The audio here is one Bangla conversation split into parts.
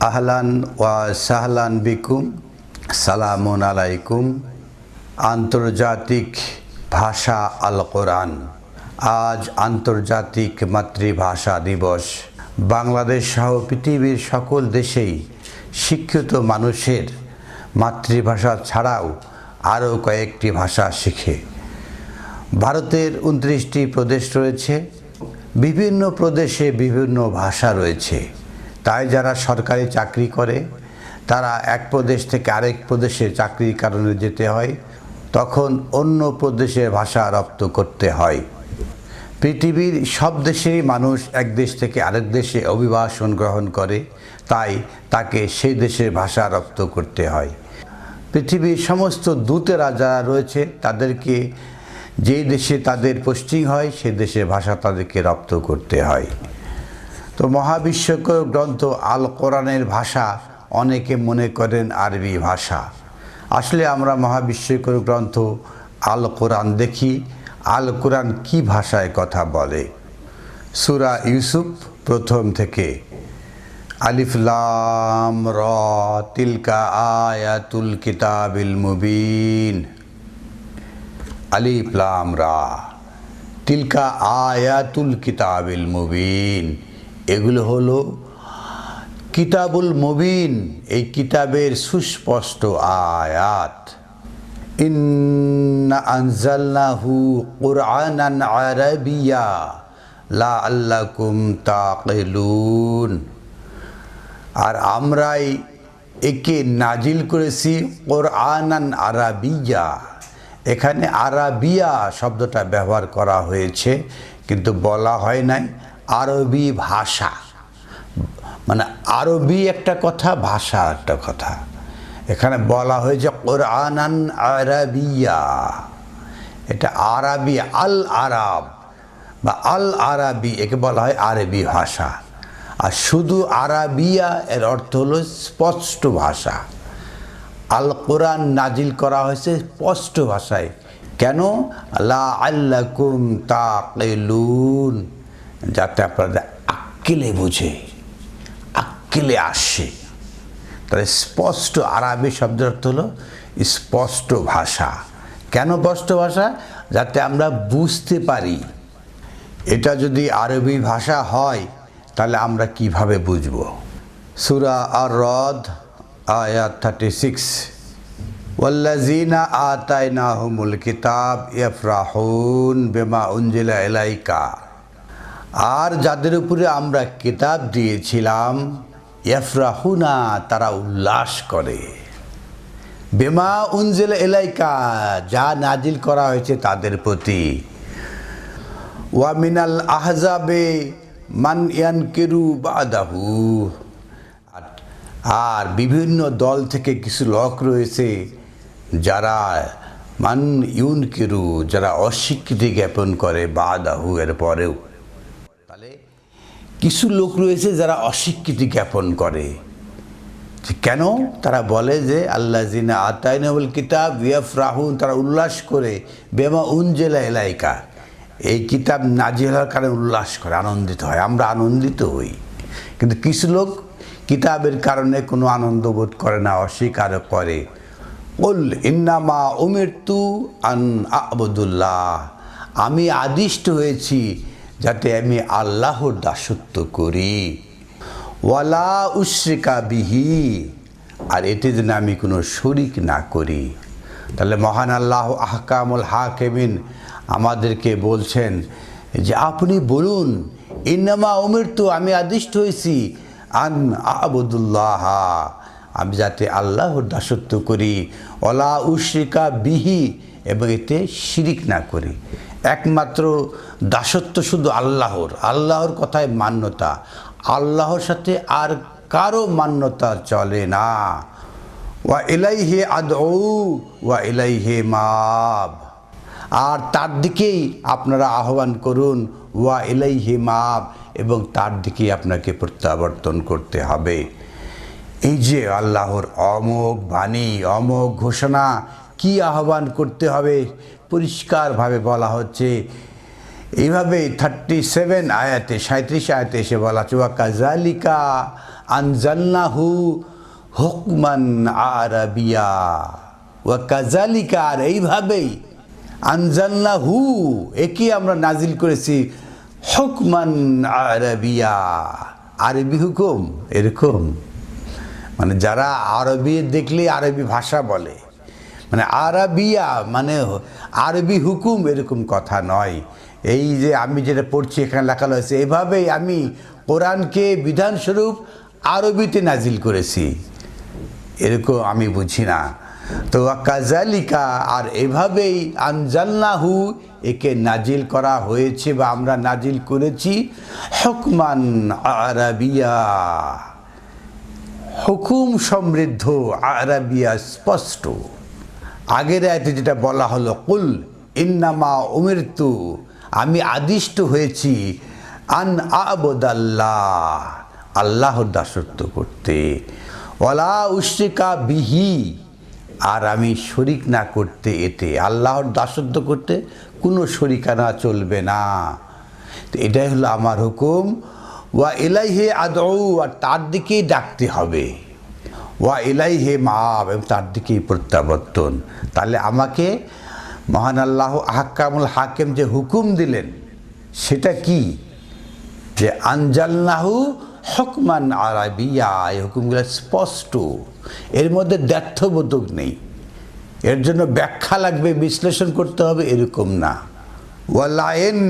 আহলান ওয়া সাহলান বিকুম, সালামুন আলাইকুম। আন্তর্জাতিক ভাষা আল কোরআন আজ আন্তর্জাতিক মাতৃভাষা দিবস। বাংলাদেশ সহ পৃথিবীর সকল দেশেই শিক্ষিত মানুষের মাতৃভাষা ছাড়াও আরও কয়েকটি ভাষা শিখে। ভারতের উনত্রিশটি প্রদেশ রয়েছে। বিভিন্ন প্রদেশে বিভিন্ন ভাষা রয়েছে। তাই যারা সরকারি চাকরি করে, তারা এক প্রদেশ থেকে আরেক প্রদেশে চাকরির কারণে যেতে হয়, তখন অন্য প্রদেশের ভাষা রপ্ত করতে হয়। পৃথিবীর সব দেশেরই মানুষ এক দেশ থেকে আরেক দেশে অভিবাসন গ্রহণ করে, তাই তাকে সেই দেশের ভাষা রপ্ত করতে হয়। পৃথিবীর সমস্ত দূতেরা যারা রয়েছে, তাদেরকে যেই দেশে তাদের পোস্টিং হয়, সে দেশের ভাষা তাদেরকে রপ্ত করতে হয়। তো মহাবিশ্বকর গ্রন্থ আল কোরআনের ভাষা অনেকে মনে করেন আরবি ভাষা। আসলে আমরা মহাবিশ্বকর গ্রন্থ আল কোরআন দেখি। আল কোরআন কি ভাষায় কথা বলে? সুরা ইউসুফ প্রথম থেকে। আলিফলাম র তিলকা আয়াতুল কিতাবিল মুবিন। আলিফ লাম রা তিলকা আয়াতুল কিতাবিল মুবিন। এগুলো হলো কিতাবুল মুবিন, এই কিতাবের সুস্পষ্ট আয়াত। ইন্না আনজালনাহু কুরআনান আরাবিয়া লা আল্লাকুম তাকিলুন। আর আমরাই একে নাজিল করেছি কোরআনান আরাবিয়া। এখানে আরাবিয়া শব্দটা ব্যবহার করা হয়েছে, কিন্তু বলা হয় নাই আরবি ভাষা। মানে আরবি একটা কথা, ভাষা একটা কথা। এখানে বলা হয়েছে কোরআনান আরবিয়া। এটা আরবি, আল আরব বা আল আরবি, একে বলা হয় আরবি ভাষা। আর শুধু আরাবিয়া, এর অর্থ হলো স্পষ্ট ভাষা। আল কোরআন নাজিল করা হয়েছে স্পষ্ট ভাষায়। কেন? লা আল্লাকুম তাকিলুন। যাতে আপনাদের আক্কেলে বুঝে, আক্কেলে আসে। তাহলে স্পষ্ট আরবি শব্দের অর্থ হলো স্পষ্ট ভাষা। কেন স্পষ্ট ভাষা? যাতে আমরা বুঝতে পারি। এটা যদি আরবি ভাষা হয়, তাহলে আমরা কীভাবে বুঝব? সুরা আর রদ আয়াত থার্টি সিক্স ওয়াল্লাজিনা আতাইনাহুমুল কিতাব ইফরাহুন বেমা উনজিলা এলাইকা আর যাদের উপরে আমরা কিতাব দিয়েছিলাম ইফরাহুনা তারা উল্লাস করে। বেমা উনজিলা এলাইকা যা নাজিল করা হয়েছে তাদের প্রতি। ওয়ামিনাল আহজাবে মান ইয়ানকেরু বাদাহু। আর বিভিন্ন দল থেকে কিছু লোক রয়েছে যারা মান ইউন কেরু যারা অস্বীকৃতি জ্ঞাপন করে বাদাহু এর পরেও। কিছু লোক রয়েছে যারা অস্বীকৃতি জ্ঞাপন করে। কেন? তারা বলে যে আল্লাহ জিনা আতাইনবুল কিতাব ইয়াফ রাহুন তারা উল্লাস করে, বেমা উনজেলা এলাইকা এই কিতাব নাজিল হওয়ার কারণে উল্লাস করে, আনন্দিত হয়। আমরা আনন্দিত হই। কিন্তু কিছু লোক কিতাবের কারণে কোনো আনন্দ বোধ করে না, অস্বীকার করে। উল ইন্নামা উমিরতু আন আবদুল্লাহ আমি আদিষ্ট হয়েছি যাতে আমি আল্লাহর দাসত্ব করি। ওয়ালা উশ্রিকা বিহি, আর এতে যেন আমি কোনো শরিক না করি। তাহলে মহান আল্লাহ আহকামুল হাকেমিন আমাদেরকে বলছেন যে, আপনি বলুন, ইন্নামা উমির তো আমি আদিষ্ট হয়েছি আন আবদুল্লাহ, আমি যাতে আল্লাহর দাসত্ব করি। অলা উশ্রিকা বিহি, এবং এতে শিরিক না করি। একমাত্র দাসত্ব শুধু আল্লাহর আল্লাহর কথায় মান্যতা। আল্লাহর সাথে আর কারও মান্যতা চলে না। ওয়া এলাইহে আদৌ ওয়া এলাইহে মাব। আর তার দিকেই আপনারা আহ্বান করুন, ওয়া এলাইহে মাব, এবং তার দিকেই আপনাকে প্রত্যাবর্তন করতে হবে। এই যে আল্লাহর অমোঘ বাণী, অমোঘ ঘোষণা, কি আহ্বান করতে হবে? পরিষ্কারভাবে বলা হচ্ছে। এইভাবে থার্টি সেভেন আয়াতে সাঁত্রিশ আয়াতে এসে বলা হচ্ছে, ওয়া কাজালিকা আনজাল্লাহু হুকমান আরবিয়া। ওয়া কাজালিকা আর এইভাবেই আনজাল্লাহু একে আমরা নাজিল করেছি, হুকমান আরাবিয়া। আরবি হুকুম, এরকম। মানে যারা আরবি দেখলে আরবি ভাষা বলে। মানে আরবিয়া মানে আরবি হুকুম এরকম কথা নয়। এই যে আমি যেটা পড়ছি, এখানে লেখা হয়েছে এভাবেই আমি কোরআনকে বিধানস্বরূপ আরবিতে নাজিল করেছি। এরকম আমি বুঝি না। তো কাজালিকা আর এভাবেই আনজাল্লাহু একে নাজিল করা হয়েছে বা আমরা নাজিল করেছি হকমান আরাবিয়া। হুকুম সমৃদ্ধ আরাবিয়া স্পষ্ট। আগের আয়তে যেটা বলা হলো, কুল ইন্নামা উমিরতু আমি আদিষ্ট হয়েছি, আন আবদাল্লাহ আল্লাহর দাসত্ব করতে। ওলা উশ্রিকা বিহি আর আমি শরিক না করতে এতে। আল্লাহর দাসত্ব করতে কোনো শরিকানা চলবে না। তো এটাই হলো আমার হুকুম। ওয়া এলাইহে আদৌ আর তার দিকেই ডাকতে হবে। ওয়া এলাইহে মা এবং তার দিকেই প্রত্যাবর্তন। তাহলে আমাকে মহান আল্লাহ হাক্কামুল হাকিম যে হুকুম দিলেন, সেটা কি? যে আনজালনাহু হকমান আরাবিয়া। এই হুকুমগুলো স্পষ্ট। এর মধ্যে দ্ব্যর্থবোধক নেই। এর জন্য ব্যাখ্যা লাগবে, বিশ্লেষণ করতে হবে, এরকম না। ওয়ালাইন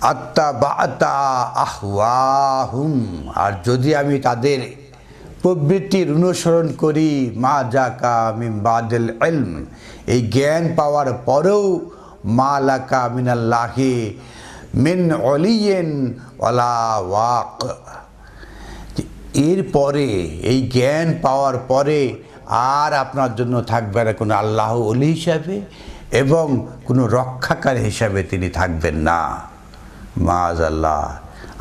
আত্মা বাতা আহওয়াহুম আর যদি আমি তাদের প্রবৃত্তির অনুসরণ করি, মা জাকা মিম বাদেল এলম এই জ্ঞান পাওয়ার পরেও মা লাকা মিনাল্লাহে মিন অলিয়েন ওলা ওয়াক। এরপরে, এই জ্ঞান পাওয়ার পরে আর আপনার জন্য থাকবে না কোনো আল্লাহ অলি হিসাবে এবং কোনো রক্ষাকার হিসাবে তিনি থাকবেন না। মাজ আল্লাহ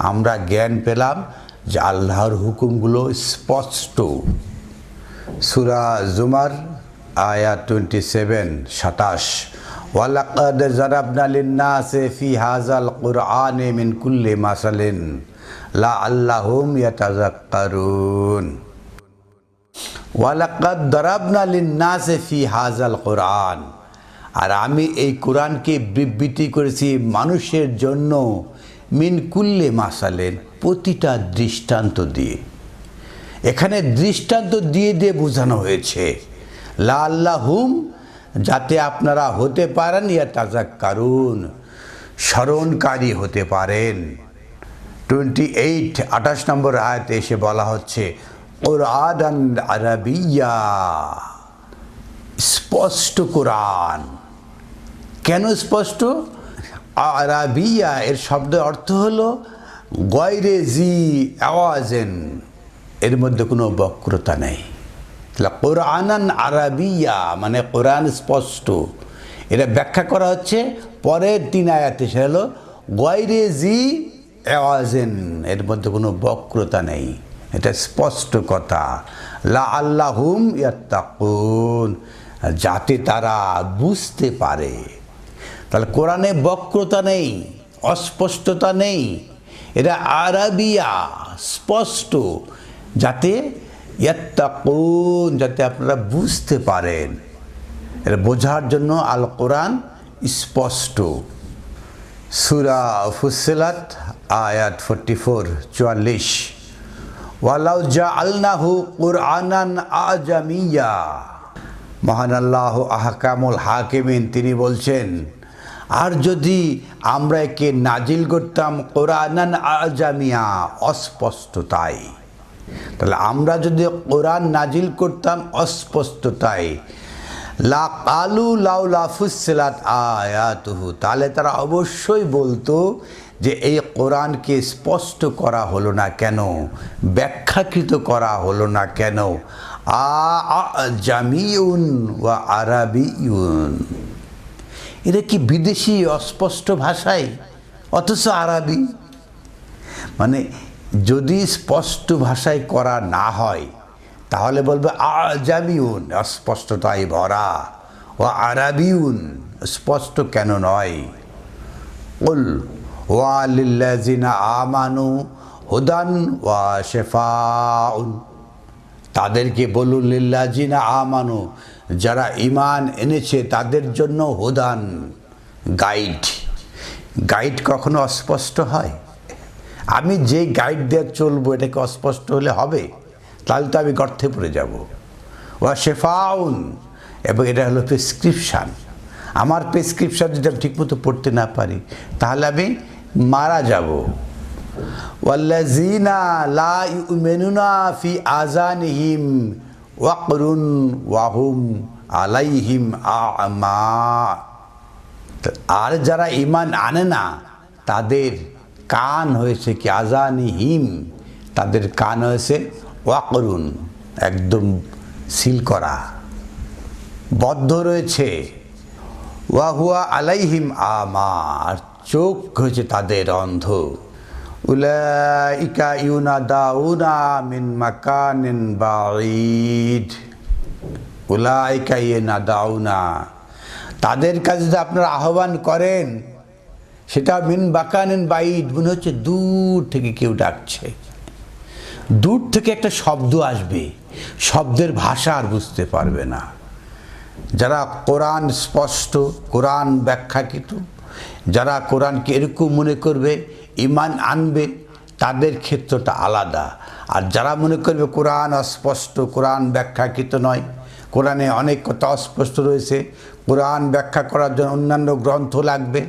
আমরা জ্ঞান পেলাম যে আল্লাহর হুকুমগুলো স্পষ্ট। সুরা জুমার আয়া টোয়েন্টি সেভেন সাতাশ। ওয়ালাকাদ জারাবনা লিন্নাসে ফি হাজাল কুরআনে মিন কুল্লি মাসালিন লা আল্লাহুম ইয়াতাযাক্কারুন। ওয়ালাকাদ দারাবনা লিন্নাসে ফি হাজাল কোরআন। আর আমি এই কোরআনকে বিবৃতি করেছি মানুষের জন্য মিন কুল্লে মাসালেন প্রতিটা দৃষ্টান্ত দিয়ে। এখানে দৃষ্টান্ত দিয়ে দিয়ে বোঝানো হয়েছে, লা যাতে আপনারা হতে পারেন ইয়া তাজা কারুন স্মরণকারী হতে পারেন। টোয়েন্টি এইট, আঠাশ নম্বর আয়াতে এসে বলা হচ্ছে ওর কোরআন আরবিয়া, স্পষ্ট কোরআন। কেন স্পষ্ট? আরাবিয়া, এর শব্দ অর্থ হলো গয়রে জি আওয়াজেন। এর মধ্যে কোনো বক্রতা নেই। কোরআনান আরাবিয়া মানে কোরআন স্পষ্ট। এটা ব্যাখ্যা করা হচ্ছে পরের তিন আয়াতে সে হলো গয়রে জি এর মধ্যে কোনো বক্রতা নেই। এটা স্পষ্ট কথা। লা আল্লাহুম ইয়াত্তাকুন। যাতে তারা বুঝতে পারে। তাহলে কোরআনে বক্রতা নেই, অস্পষ্টতা নেই, এটা আরবিয়া, স্পষ্ট, যাতে ইয়াত্তাকুন, যাতে আপনারা বুঝতে পারেন। এটা বোঝার জন্য আল কোরআন স্পষ্ট। সুরা ফুসিলাত, আয়াত ফোরটি ফোর, চুয়াল্লিশ। ওয়ালাউ জা আলনাহু কুরআনান আজামিয়া। মহান আল্লাহ আহকামুল হাকিমিন, তিনি বলছেন আর যদি আমরা একে নাজিল করতাম কোরআনান আজামিয়া, অস্পষ্টতায়। তাহলে আমরা যদি কোরআন নাজিল করতাম অস্পষ্টতায়। লা কালু লাউলা ফুসিলাত আয়াতুহু। তাহলে তারা অবশ্যই বলতো যে এই কোরআনকে স্পষ্ট করা হলো না কেন? ব্যাখ্যাকৃত করা হলো না কেন? আ জামিউন ওয়া আরাবিউন। এটা কি বিদেশি অস্পষ্ট ভাষায়? অথচ আরবি। মানে যদি স্পষ্ট ভাষায় করা না হয়, তাহলে বলবে আজাবিউন অস্পষ্টতায় ভরা। ও আরাবিউন, স্পষ্ট কেন নয়? উল ওয়ালিল্লাজিনা আমানু হুদান ওয়া শেফাউন। তাদেরকে বলুন লিল্লাজিনা আমানু, যারা ইমান এনেছে, তাদের জন্য হুদান, গাইড। গাইড কখনো অস্পষ্ট হয়? আমি যে গাইড দিয়ে চলবো, এটাকে অস্পষ্ট হলে হবে? তাহলে তো আমি গর্থে পড়ে যাব। ওয়া শেফাউন, এবং এটা হলো প্রেসক্রিপশান। আমার প্রেসক্রিপশান যদি আমি ঠিকমতো পড়তে না পারি, তাহলে আমি মারা যাব। ওয়াল্লাজিনা লা ইউমিনুনা ফি আজানিহিম ওয়াকরুন ওয়াহুম আলাইহিম আমা। আর যারা ইমান আনে না, তাদের কান হয়েছে কি আজানিহিম তাদের কান হয়েছে ওয়াকরুন, একদম সিল করা। বদ্ধ রয়েছে। ওয়াহুয়া আলাইহিম আমা। আর চোখ হয়েছে তাদের অন্ধ। উলাইকা ইউনাদাউনা মিন মাকানিন বাঈদ। উলাইকা ইউনাদাউনা। তাদের কাছে যদি আপনারা আহ্বান করেন, সেটা মিন বাকানিন বাইদ মনে হচ্ছে দূর থেকে কেউ ডাকছে। দূর থেকে একটা শব্দ আসবে, শব্দের ভাষা আর বুঝতে পারবে না। যারা কোরআন স্পষ্ট, কোরআন ব্যাখ্যাকৃত, যারা কোরআনকে এরকম মনে করবে ইমান আনবে, তাদের ক্ষেত্রটা আলাদা। আর যারা মনে করবে কোরআন অস্পষ্ট, কোরআন ব্যাখ্যাকৃত নয়, কোরআনে অনেক কথা অস্পষ্ট রয়েছে, কোরআন ব্যাখ্যা করার জন্য অন্যান্য গ্রন্থ লাগবে,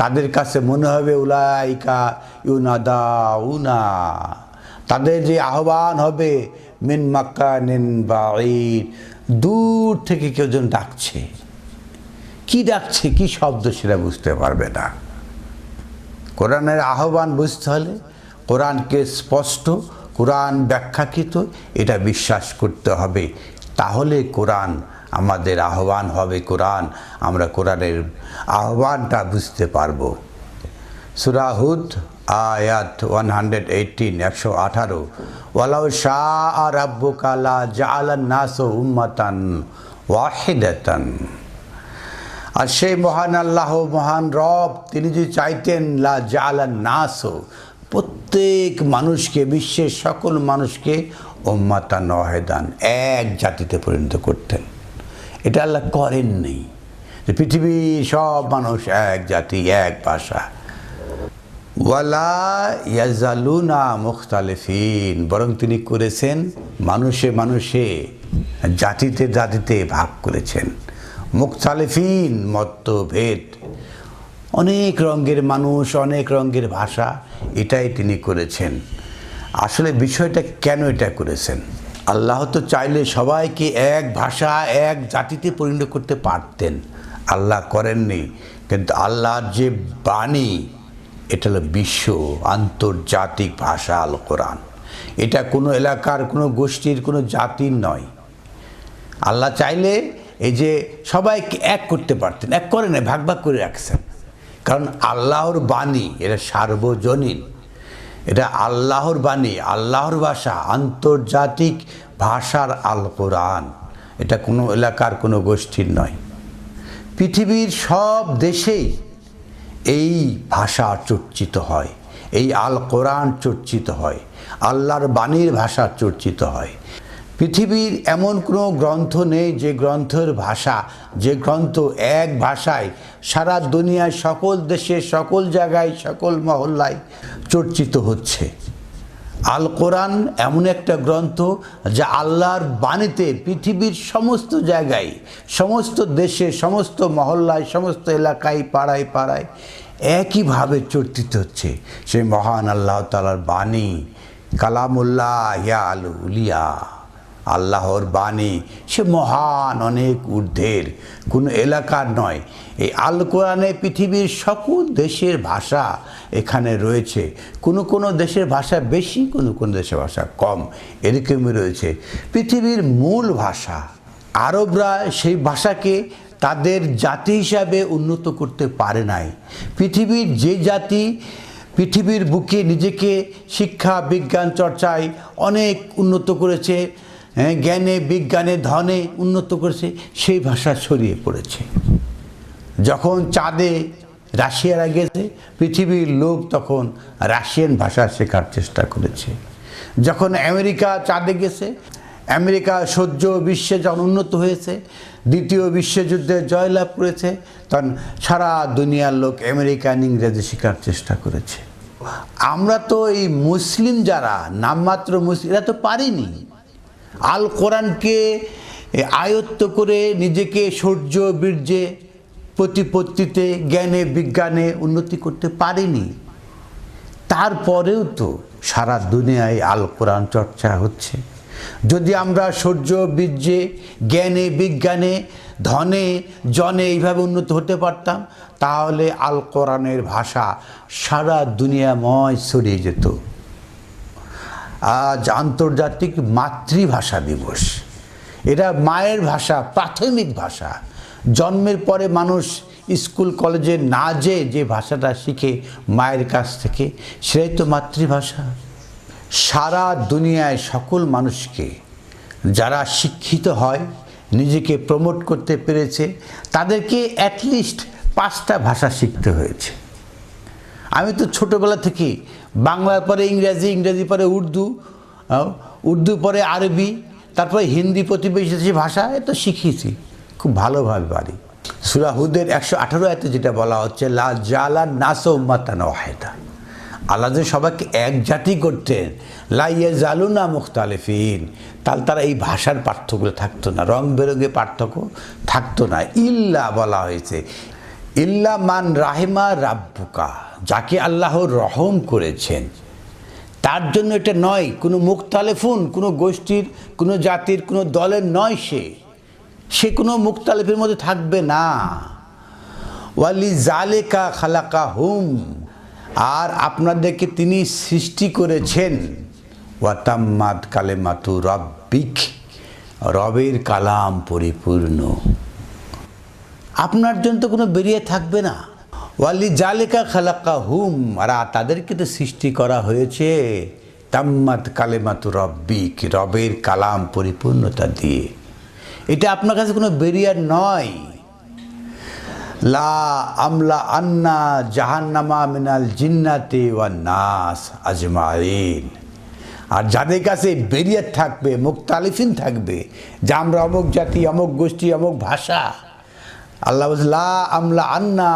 তাদের কাছে মনে হবে উলাইকা ইউনাদা উনা তাদের যে আহ্বান হবে, মিন মাক্কা নিন দূর থেকে কেউ যেন ডাকছে। কি ডাকছে, কি শব্দ সেটা বুঝতে পারবে না। কোরআনের আহ্বান বুঝতে হলে কোরআনকে স্পষ্ট, কোরআন ব্যাখ্যাকৃত, এটা বিশ্বাস করতে হবে। তাহলে কোরআন আমাদের আহ্বান হবে, কোরআন, আমরা কোরআনের আহ্বানটা বুঝতে পারব। সুরাহুদ আয়াত ওয়ান হান্ড্রেড এইটিন একশো আঠারো। ওয়ালাউ শাহ আর আব্বু কালা জালান নাস উম্মাতান ওয়াহিদাতান। আর সেই মহান আল্লাহ মহান রব, তিনি যদি চাইতেন, লা জালান নাস, প্রত্যেক মানুষকে, বিশ্বের সকল মানুষকে উম্মাতান নহেদান এক জাতিতে পরিণত করতেন। এটা আল্লাহ করেননি যে পৃথিবীর সব মানুষ এক জাতি, এক ভাষা। ওয়ালা ইয়াজালুনা মুখতালিফিন, বরং তিনি করেছেন, মানুষে মানুষে, জাতিতে জাতিতে ভাগ করেছেন। মুখতালিফিন মতভেদ অনেক রঙের মানুষ, অনেক রঙের ভাষা, এটাই তিনি করেছেন। আসলে বিষয়টা কেন এটা করেছেন? আল্লাহ তো চাইলে সবাইকে এক ভাষা, এক জাতিতে পরিণত করতে পারতেন। আল্লাহ করেননি, কিন্তু আল্লাহর যে বাণী, এটা হলো বিশ্ব আন্তর্জাতিক ভাষা আল কোরআন এটা কোনো এলাকার, কোনো গোষ্ঠীর, কোনো জাতির নয়। আল্লাহ চাইলে এই যে সবাইকে এক করতে পারতেন, এক করে না ভাগ ভাগ করে রাখছেন। কারণ আল্লাহর বাণী, এটা সার্বজনীন। এটা আল্লাহর বাণী, আল্লাহর ভাষা, আন্তর্জাতিক ভাষার আল কোরআন এটা কোনো এলাকার কোনো গোষ্ঠীর নয়। পৃথিবীর সব দেশেই এই ভাষা চর্চিত হয়, এই আল কোরআন চর্চিত হয়, আল্লাহর বাণীর ভাষা চর্চিত হয়। পৃথিবীর এমন কোনো গ্রন্থ নেই যে গ্রন্থের ভাষা, যে গ্রন্থ এক ভাষায় সারা দুনিয়ায় সকল দেশে, সকল জায়গায়, সকল মহল্লায় চর্চিত হচ্ছে। আল কোরআন এমন একটা গ্রন্থ যা আল্লাহর বাণীতে পৃথিবীর সমস্ত জায়গায়, সমস্ত দেশে, সমস্ত মহল্লায়, সমস্ত এলাকায়, পাড়ায় পাড়ায় একইভাবে চর্চিত হচ্ছে। সেই মহান আল্লাহ তালার বাণী, কালামুল্লাহ ইয়া আল উলিয়া আল্লাহর বাণী, সে মহান অনেক ঊর্ধ্বের। কোনো এলাকার নয়। এই আল কোরআনে পৃথিবীর সকল দেশের ভাষা এখানে রয়েছে। কোনো কোনো দেশের ভাষা বেশি, কোনো কোনো দেশের ভাষা কম এরকমই রয়েছে। পৃথিবীর মূল ভাষা আরবরা সেই ভাষাকে তাদের জাতি হিসাবে উন্নত করতে পারে নাই। পৃথিবীর যে জাতি পৃথিবীর বুকে নিজেকে শিক্ষা, বিজ্ঞান, চর্চায় অনেক উন্নত করেছে। জ্ঞানে, বিজ্ঞানে, ধনে উন্নত করেছে, সেই ভাষা ছড়িয়ে পড়েছে। যখন চাঁদে রাশিয়ারা গেছে, পৃথিবীর লোক তখন রাশিয়ান ভাষা শেখার চেষ্টা করেছে। যখন আমেরিকা চাঁদে গেছে, আমেরিকা সহ্য বিশ্বে যখন উন্নত হয়েছে, দ্বিতীয় বিশ্বযুদ্ধে জয়লাভ করেছে, তখন সারা দুনিয়ার লোক আমেরিকান ইংরেজি শেখার চেষ্টা করেছে। আমরা তো এই মুসলিম যারা, নামমাত্র মুসলিম, এরা তো পারিনি। আল কোরআনকে আয়ত্ত করে নিজেকে শৌর্য বীর্যে, প্রতিপত্তিতে, জ্ঞানে, বিজ্ঞানে উন্নতি করতে পারিনি। তারপরেও তো সারা দুনিয়ায় আল কোরআন চর্চা হচ্ছে। যদি আমরা সূর্য, বীর্যে, জ্ঞানে, বিজ্ঞানে, ধনে, জনে এইভাবে উন্নত হতে পারতাম, তাহলে আল কোরআনের ভাষা সারা দুনিয়াময় ছড়িয়ে যেত। আজ আন্তর্জাতিক মাতৃভাষা দিবস। এটা মায়ের ভাষা, প্রাথমিক ভাষা। জন্মের পরে মানুষ স্কুল, কলেজে না যেয়ে যে ভাষাটা শিখে মায়ের কাছ থেকে, সেটাই তো মাতৃভাষা। সারা দুনিয়ায় সকল মানুষকে যারা শিক্ষিত হয়, নিজেকে প্রমোট করতে পেরেছে, তাদেরকে অ্যাটলিস্ট পাঁচটা ভাষা শিখতে হয়েছে। আমি তো ছোটোবেলা থেকে বাংলার পরে ইংরেজি ইংরেজি পরে উর্দু উর্দু পরে আরবি, তারপরে হিন্দি প্রতিবেশী ভাষা, এ তো শিখিয়েছি। খুব ভালোভাবে পারি। সুরাহুদের একশো আঠারো এতে যেটা বলা হচ্ছে, লা জালা নাসো উম্মাতান ওয়াহেদা। আল্লাহ যে সবাইকে এক জাতি করতেন লাইয়ে জালুনা মুখতালেফিন। তাহলে তারা এই ভাষার পার্থক্য থাকতো না, রং বেরঙে পার্থক্য থাকতো না। ইল্লা বলা হয়েছে, ইল্লা মান রাহেমা রাব্বুকা। যাকে আল্লাহ রহম করেছেন, তার জন্য এটা নয়, কোনো মুখতালেফুন কোনো গোষ্ঠীর, কোনো জাতির, কোনো দলের নয় সে। সে কোনো মুখতালেফের মধ্যে থাকবে না। ওয়ালি জালেকা খালাকা হুম আর আপনাদেরকে তিনি সৃষ্টি করেছেন। ওয়াতাম্মাদ কালেমাতু রব্বিক, রবের কালাম পরিপূর্ণ। আপনার জন্য তো কোনো বেরিয়ে থাকবে না। ওয়ালি জালেকা খালাক্কা হুম আর তাদেরকে তো সৃষ্টি করা হয়েছে। তাম্মাত কালেমাতু রব্বিক, রবের কালাম পরিপূর্ণতা দিয়ে। এটা আপনার কাছে কোনো বেরিয়ার নয়। লা আমলা আন্না জাহান্নামা মিনাল জিন্নাতে ওয়া নাস আজমাইন। আর যাদের কাছে বেরিয়ার থাকবে মুক্তালিফিন থাকবে, যে আমরা অমুক জাতি, অমুক গোষ্ঠী, অমুক ভাষা আল্লাহ লা আমলা আন্না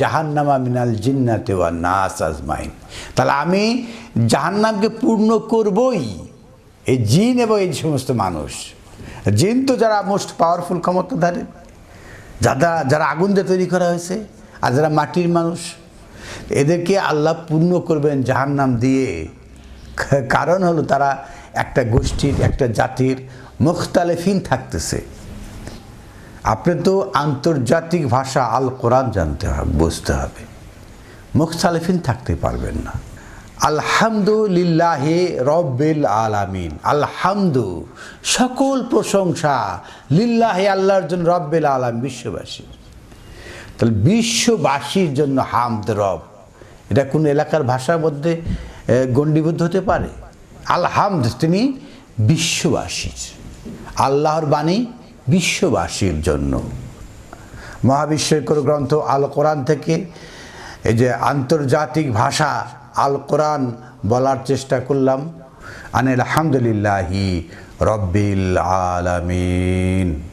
জাহান্নামা মিনাল জিন্নাতে ওয়া নাস আজমাইন। তাহলে আমি জাহান্নামকে পূর্ণ করবই, এই জিন এবং এই সমস্ত মানুষ। জিন তো যারা মোস্ট পাওয়ারফুল ক্ষমতাধারী, যারা যারা আগুন দিয়ে তৈরি করা হয়েছে আর যারা মাটির মানুষ, এদেরকে আল্লাহ পূর্ণ করবেন জাহান্নাম দিয়ে। কারণ হলো তারা একটা গোষ্ঠীর, একটা জাতির মুখতালেফিন থাকতেছে। আপনি তো আন্তর্জাতিক ভাষা আল কোরআন জানতে হবে, বুঝতে হবে। মুখতালেফিন থাকতে পারবেন না। আলহামদুলিল্লাহে রব্বিল আলামিন। আলহামদু, সকল প্রশংসা লিল্লাহে আল্লাহর জন্য রব্বিল আলাম বিশ্ববাসী তাহলে বিশ্ববাসীর জন্য হামদ রব, এটা কোন এলাকার ভাষার মধ্যে গণ্ডীবদ্ধ হতে পারে? আলহামদ তিনি বিশ্ববাসীর। আল্লাহর বাণী বিশ্ববাসীর জন্য। মহাবিশ্বের কোনো গ্রন্থ আল কোরআন থেকে, এই যে আন্তর্জাতিক ভাষা আল কোরআন বলার চেষ্টা করলাম। আনিল আলহামদুলিল্লাহি রব্বিল আলামিন।